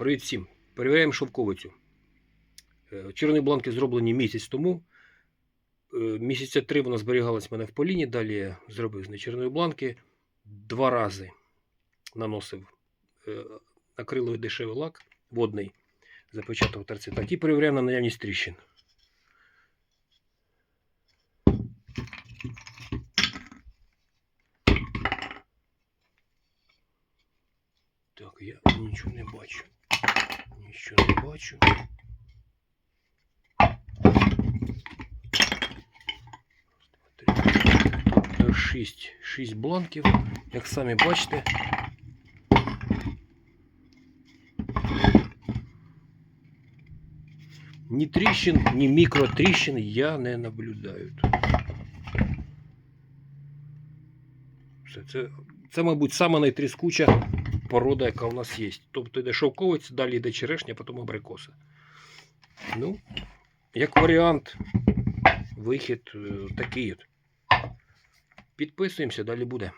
Привіт всім. Перевіряємо шовковицю. Е, Чорні бланки зроблені місяць тому. Е, Місяця три вона зберігалась в мене в поліні. Далі я зробив з неї чорної бланки. Два рази наносив е, акриловий дешевий лак водний, запечатав торці. Так, і перевіряємо на наявність тріщин. Так, я нічого не бачу. Нічого не бачу. Шість, шість бланків. Як самі бачите. Ні тріщин, ні мікротріщин я не наблюдаю. тут. Все, це, це, мабуть, сама найтріскуча порода, яка у нас є. Тобто йде шовковець, далі йде черешня, потім абрикоса. Ну, як варіант, вихід е, такий от. Підписуємося, далі буде.